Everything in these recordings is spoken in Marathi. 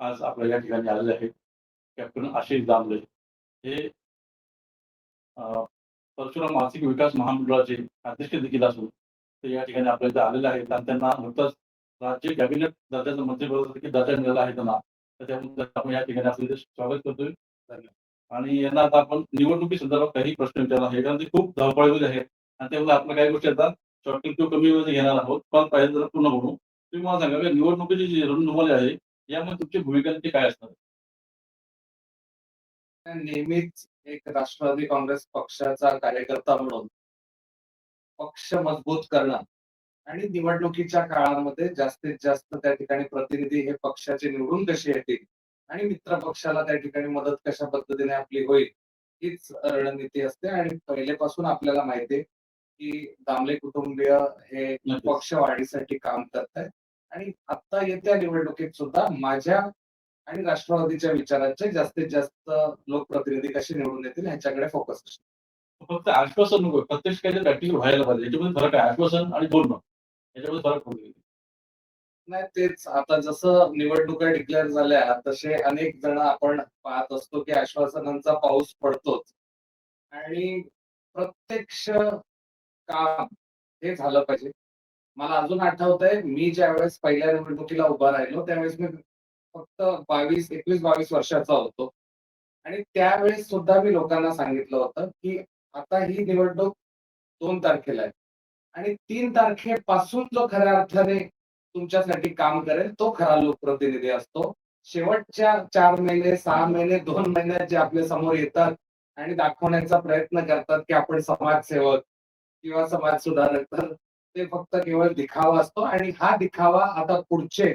आज आपल्या या ठिकाणी आलेले आहेत. कॅप्टन आशिष दामले. हे परशुराम आर्थिक विकास महामंडळाचे अध्यक्ष देखील असून ते या ठिकाणी आपल्या इथे आलेले आहेत. आणि त्यांना नुकताच राज्य कॅबिनेट दर्जाचं मंत्रिपद देखील दर्जा मिळाला आहे त्यांना. त्यामुळे आपण या ठिकाणी आपलं स्वागत करतोय. आणि यांना आता आपण निवडणुकी संदर्भात काही प्रश्न विचारला आहे कारण ते खूप धावपळीमध्ये आहेत. आणि त्यामुळे आपण काही गोष्टी आता शॉर्टकट किंवा कमी वेळेत घेणार आहोत. पण पाहिजे जरा पूर्ण म्हणून तुम्ही मला सांगा की निवडणुकीची जी रणधुमाळी आहे यामध्ये तुमची भूमिका नक्की काय असणार? नेहमीच एक राष्ट्रवादी काँग्रेस पक्षाचा कार्यकर्ता म्हणून पक्ष मजबूत करणं आणि निवडणुकीच्या काळामध्ये जास्तीत जास्त त्या ठिकाणी प्रतिनिधी हे पक्षाचे निवडून कसे येतील आणि मित्र पक्षाला त्या ठिकाणी मदत कशा पद्धतीने आपली होईल हीच रणनीती असते. आणि पहिलेपासून आपल्याला माहिती आहे की दामले कुटुंबीय हे. पक्ष वाढीसाठी काम करत आहेत आणि आता येत्या निवडणुकीत सुद्धा माझ्या आणि राष्ट्रवादीच्या विचारांचे जास्तीत जास्त लोकप्रतिनिधी कसे निवडून येतील ह्याच्याकडे फोकस असतो फक्त आश्वासन नको प्रत्यक्ष काही प्रॅक्टिकल व्हायला पाहिजे. याच्यामध्ये फरक आहे आश्वासन आणि बोलणं. याच्यामध्ये फरक पडतो नाही तेच. आता जसं निवडणुका डिक्लेअर झाल्या तसे अनेक जण आपण पाहत असतो की आश्वासनांचा पाऊस पडतोच. आणि प्रत्यक्ष काम हे झालं पाहिजे. मला अजून आठवत आहे मी ज्या वेळेस पहिल्या निवडणुकीला उभा राहिलो त्यावेळेस मी फक्त बावीस एकवीस बावीस वर्षाचा होतो. आणि त्यावेळेस सुद्धा मी लोकांना सांगितलं होतं की आता ही निवडणूक दोन तारखेला आहे. आणि तीन तारखेपासून जो खऱ्या अर्थाने तुमच्यासाठी काम करेल तो खरा लोकप्रतिनिधी असतो. शेवटच्या चार महिने सहा महिने दोन महिन्यात जे आपल्यासमोर येतात आणि दाखवण्याचा प्रयत्न करतात की आपण समाजसेवक किंवा समाज सुधारक तर ते फक्त केवळ दिखावा असतो आणि हा दिखावा आता पुढचे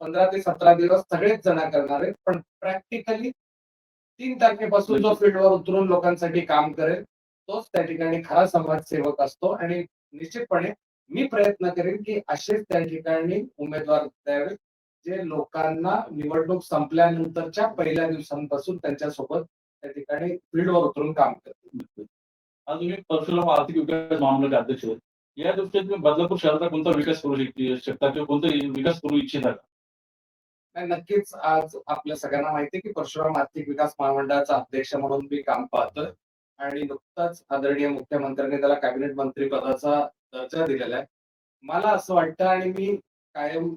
पंधरा ते सतरा दिवस सगळेच जण करणार आहेत. पण प्रॅक्टिकली तीन तारखेपासून जो फील्डवर उतरून लोकांसाठी काम करेल तोच त्या ठिकाणी खरा समाजसेवक असतो. आणि निश्चितपणे मी प्रयत्न करेन की असेच त्या ठिकाणी उमेदवार द्यावे जे लोकांना निवडणूक संपल्यानंतरच्या पहिल्या दिवसांपासून त्यांच्यासोबत त्या ठिकाणी फील्डवर उतरून काम करतील. आज तुम्ही पर्सनल आर्थिक विकास महामंडळाचे अध्यक्ष आहेत. या दृष्टीने तुम्ही बदलापूर शहराचा कोणता विकास करू शकते शकता किंवा कोणता विकास करू इच्छिता? नाही, नक्कीच आज आपल्या सगळ्यांना माहिती की परशुराम आर्थिक विकास महामंडळाचा अध्यक्ष म्हणून मी काम पाहतोय. आणि नुकताच आदरणीय मुख्यमंत्र्यांनी त्याला कॅबिनेट मंत्री पदाचा दर्जा दिलेला आहे. मला असं वाटतं आणि मी कायम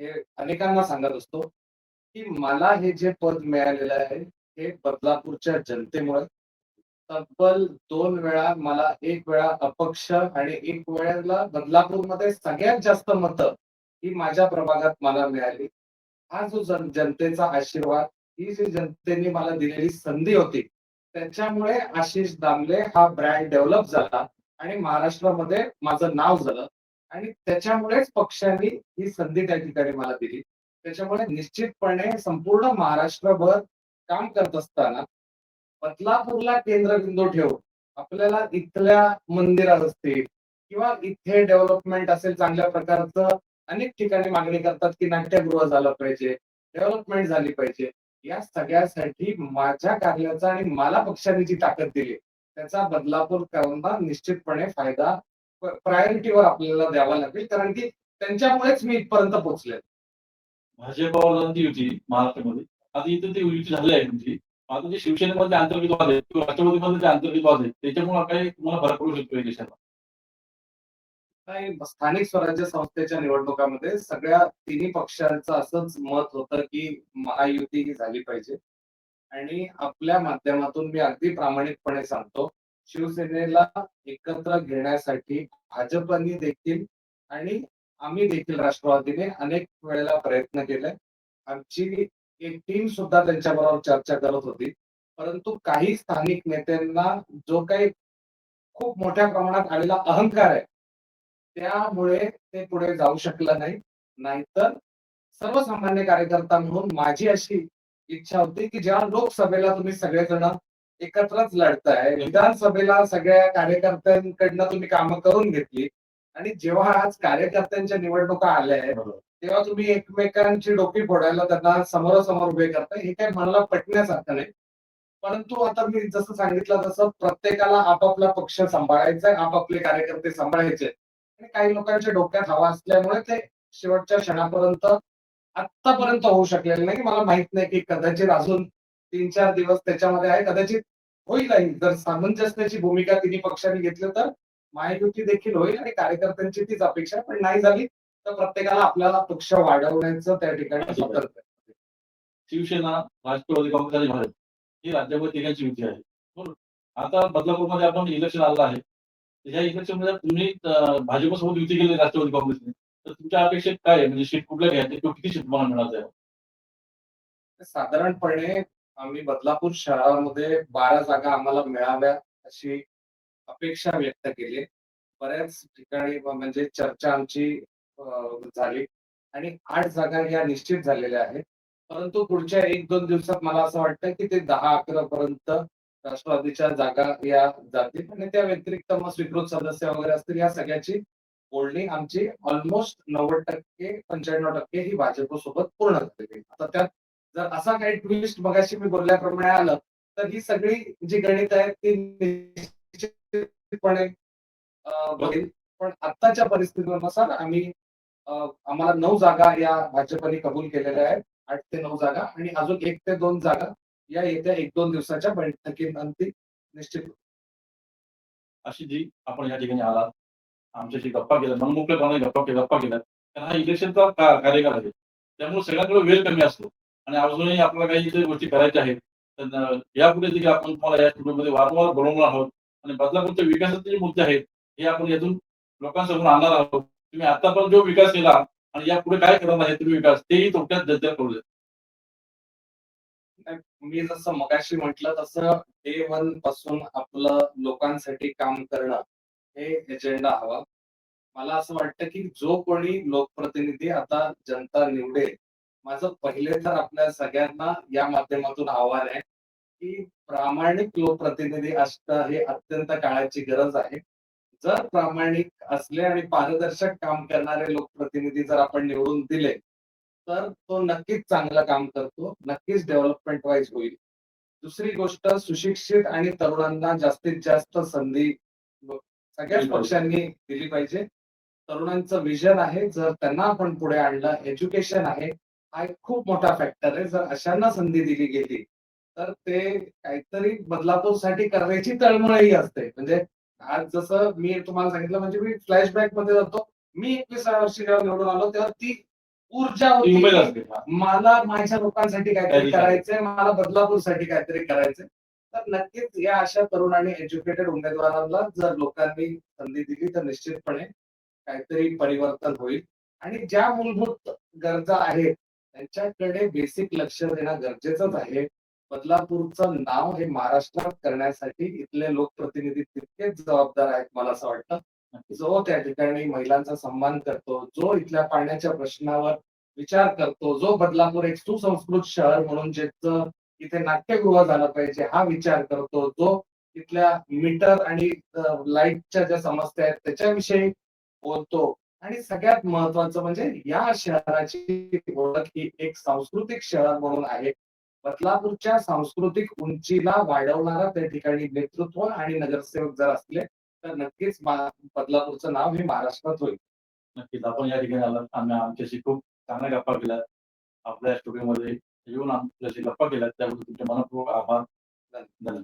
हे अनेकांना सांगत असतो की मला हे जे पद मिळालेलं आहे हे बदलापूरच्या जनतेमुळे तब्बल दोन वेळा मला एक वेळा अपक्ष आणि एक वेळेला बदलापूरमध्ये सगळ्यात जास्त मतं ही माझ्या प्रभागात मला मिळाली. हा जो जन जनतेचा आशीर्वाद ही जी जनतेने मला दिलेली संधी होती त्याच्यामुळे आशिष दामले हा ब्रँड डेव्हलप झाला आणि महाराष्ट्रामध्ये माझं नाव झालं. आणि त्याच्यामुळेच पक्षांनी ही संधी त्या ठिकाणी मला दिली. त्याच्यामुळे निश्चितपणे संपूर्ण महाराष्ट्रभर काम करत असताना बदलापूरला केंद्रबिंदू ठेवून आपल्याला इथल्या मंदिरात असतील किंवा इथे डेव्हलपमेंट असेल चांगल्या प्रकारचं अनेक ठिकाणी मागणी करतात की नाट्यगृह झालं पाहिजे डेव्हलपमेंट झाली पाहिजे. या सगळ्यासाठी माझ्या कार्याचा आणि मला पक्षाने जी ताकद दिली. त्याचा बदलापूरकरांना निश्चितपणे फायदा प्रायोरिटीवर आपल्याला द्यावा लागेल कारण की त्यांच्यामुळेच मी इथपर्यंत पोहोचले भाजपवाल्यांची युती महाराष्ट्रामध्ये. आता इथे ते युती झाली आहे तुमची. आता जे म्हणजे शिवसेनेमध्ये आंतरिक वाद आहेत किंवा राष्ट्रवादीमधले जे अंतर्गत वाद आहेत त्याच्यामुळे काही तुम्हाला फरक पडू शकतो या देशाला. स्थानिक स्वराज्य संस्थेच्या निवडणुकामध्ये सगळ्या तिन्ही पक्षांचं असंच मत होतं की महायुती ही झाली पाहिजे. आणि आपल्या माध्यमातून मी अगदी प्रामाणिकपणे सांगतो शिवसेनेला एकत्र घेण्यासाठी भाजपनी देखील आणि आम्ही देखील राष्ट्रवादीने अनेक वेळेला प्रयत्न केले. आमची एक टीम सुद्धा त्यांच्याबरोबर चर्चा करत होती. परंतु काही स्थानिक नेत्यांना जो काही खूप मोठ्या प्रमाणात आलेला अहंकार आहे त्यामुळे ते पुढे जाऊ शकलं नाही. नाहीतर सर्वसामान्य कार्यकर्ता म्हणून माझी अशी इच्छा होती की ज्या लोकसभेला तुम्ही सगळेजण एकत्रच लढताय विधानसभेला सगळ्या कार्यकर्त्यांकडनं तुम्ही कामं करून घेतली आणि जेव्हा आज कार्यकर्त्यांच्या निवडणुका आल्या आहेत तेव्हा तुम्ही एकमेकांची डोकी फोडायला त्यांना समोरासमोर उभे करता. हे काही मनाला पटण्यासारखं नाही. परंतु आता मी जसं सांगितलं तसं प्रत्येकाला आपापला पक्ष सांभाळायचा आहे आपापले कार्यकर्ते सांभाळायचे आणि काही लोकांच्या डोक्यात हवा असल्यामुळे ते शेवटच्या क्षणापर्यंत आतापर्यंत होऊ शकलेलं नाही. मला माहीत नाही की कदाचित अजून तीन चार दिवस त्याच्यामध्ये आहे. कदाचित होईलही जर सामंजस्याची भूमिका तिन्ही पक्षांनी घेतली तर महायुती देखील होईल आणि कार्यकर्त्यांची तीच अपेक्षा पण नाही झाली तर प्रत्येकाला आपल्याला पक्ष वाढवण्याचं त्या ठिकाणी स्वातंत्र्य आहे. शिवसेना राष्ट्रवादी काँग्रेस आणि भारत ही राज्यामध्ये तिघांची युती आहे. बरोबर. आता बदलापूरमध्ये आपण इलेक्शन आलं आहे. ह्या इलेक्शनमध्ये तुम्ही अं, भाजपसोबत युती केली राष्ट्रवादी काँग्रेसने. तर तुमच्या अपेक्षेत काय आहे? म्हणजे सीट कुठल्या घ्यायचे? किंवा किती सीट तुम्हाला मिळायचं आहे? साधारणपणे आम्ही बदलापूर शहरामध्ये बारा जागा आम्हाला मिळाव्या अशी अपेक्षा व्यक्त केली बऱ्याच ठिकाणी म्हणजे चर्चा आमची झाली. आणि आठ जागा या निश्चित झालेल्या आहेत. परंतु पुढच्या एक दोन दिवसात मला असं वाटतं की ते दहा अकरा पर्यंत राष्ट्रवादीच्या जागा या जातील. आणि त्या व्यतिरिक्त मग स्वीकृत सदस्य वगैरे असतील. या सगळ्याची बोलणी आमची ऑलमोस्ट नव्वद टक्के पंच्याण्णव टक्के ही भाजप सोबत पूर्ण झालेली आता त्यात जर असा काही ट्विस्ट मगाशी मी बोलल्याप्रमाणे आलं तर ही सगळी जी गणित आहेत ती निश्चितपणे बघेल पण आत्ताच्या परिस्थितीनुसार आम्ही आम्हाला नऊ जागा या भाजपने कबूल केलेल्या आहेत. आठ ते नऊ जागा आणि अजून एक ते दोन जागा या येत्या एक दोन दिवसाच्या बैठकीनंतर निश्चित अशी जी आपण या ठिकाणी आलात. आमच्याशी गप्पा केल्या. मनमोकळेपणाने गप्पा गप्पा केल्या. कारण हा इलेक्शनचा कार्यकाळ आहे. त्यामुळे सगळ्यांकडे वेळ कमी असतो. आणि अजूनही आपल्याला काही गोष्टी करायच्या आहेत. तर यापुढे देखील आपण तुम्हाला या स्टुडिओमध्ये वारंवार बोलवणार आहोत. आणि बदलापूरच्या विकासाचे जे मुद्दे आहेत हे आपण यातून लोकांसमोर आणणार आहोत. तुम्ही आतापर्यंत जो विकास केला आणि यापुढे काय करणार आहे तुम्ही विकास तेही थोडक्यात जनतेला करू देत मी जसं मगाशी म्हटलं तसं डे वनपासून आपलं लोकांसाठी काम करणं हे एजेंडा हवा. मला असं वाटतं की जो कोणी लोकप्रतिनिधी आता जनता निवडेल माझं पहिले तर आपल्या सगळ्यांना या माध्यमातून आव्हान आहे की प्रामाणिक लोकप्रतिनिधी असणं हे अत्यंत काळाची गरज आहे. जर प्रामाणिक असले आणि पारदर्शक काम करणारे लोकप्रतिनिधी जर आपण निवडून दिले तर तो नक्कीच चांगलं काम करतो नक्कीच डेव्हलपमेंट वाईज होईल. दुसरी गोष्ट सुशिक्षित आणि तरुणांना जास्तीत जास्त संधी सगळ्याच पक्षांनी दिली पाहिजे. तरुणांचं विजन आहे जर त्यांना आपण पुढे आणलं एज्युकेशन आहे हा एक खूप मोठा फॅक्टर आहे. जर अशांना संधी दिली गेली तर ते काहीतरी बदलापूरसाठी करायची तळमळही असते. म्हणजे आज जसं मी तुम्हाला सांगितलं म्हणजे मी फ्लॅशबॅकमध्ये जातो. मी एकविसाव्या वर्षी जेव्हा निवडून आलो तेव्हा ती ऊर्जा होती. मला माझ्या लोकांसाठी काहीतरी काहीतरी करायचंय मला बदलापूरसाठी काहीतरी करायचंय. तर नक्कीच या अशा तरुण आणि एज्युकेटेड उमेदवारांना जर लोकांनी संधी दिली तर निश्चितपणे काहीतरी परिवर्तन होईल. आणि ज्या मूलभूत गरजा आहेत त्यांच्याकडे बेसिक लक्ष देणं गरजेचंच आहे. बदलापूरचं नाव हे महाराष्ट्रात करण्यासाठी इथले लोकप्रतिनिधी तितकेच जबाबदार आहेत मला असं वाटतं. जो त्या ठिकाणी महिलांचा सन्मान करतो जो इथल्या पाण्याच्या प्रश्नावर विचार करतो जो बदलापूर एक सुसंस्कृत शहर म्हणून ज्याचं इथे नाट्यगृह झालं पाहिजे हा विचार करतो जो इथल्या मीटर आणि लाईटच्या ज्या समस्या आहेत त्याच्याविषयी बोलतो. आणि सगळ्यात महत्वाचं म्हणजे या शहराची ओळख ही एक सांस्कृतिक शहर म्हणून आहे. बदलापूरच्या सांस्कृतिक उंचीला वाढवणारा त्या ठिकाणी नेतृत्व आणि नगरसेवक जर असले तर नक्कीच बदलापूरचं नाव हे महाराष्ट्रात होईल. नक्कीच. आपण या ठिकाणी आलात आम्ही आमच्याशी खूप चांगल्या गप्पा केल्या. आपल्या स्टुडिओमध्ये येऊन आमच्याशी गप्पा केल्या. त्याबद्दल तुमचे मनपूर्वक आभार. धन्यवाद.